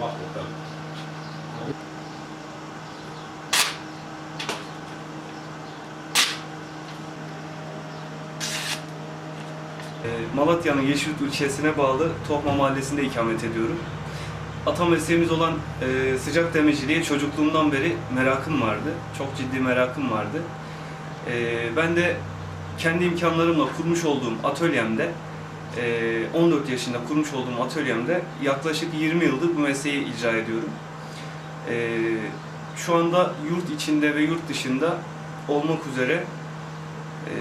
bak bakalım. Ee, Malatya'nın Yeşilyurt ilçesine bağlı Tohma Mahallesi'nde ikamet ediyorum. Ata mesleğimiz olan e, sıcak demeciliğe çocukluğumdan beri merakım vardı. Çok ciddi merakım vardı. E, ben de kendi imkanlarımla kurmuş olduğum atölyemde, 14 yaşında kurmuş olduğum atölyemde yaklaşık 20 yıldır bu mesleği icra ediyorum. E, şu anda yurt içinde ve yurt dışında olmak üzere e,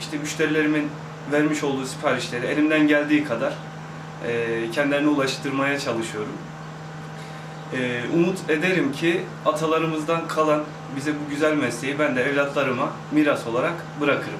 işte müşterilerimin vermiş olduğu siparişleri elimden geldiği kadar kendilerine ulaştırmaya çalışıyorum. Umut ederim ki atalarımızdan kalan bize bu güzel mesleği ben de evlatlarıma miras olarak bırakırım.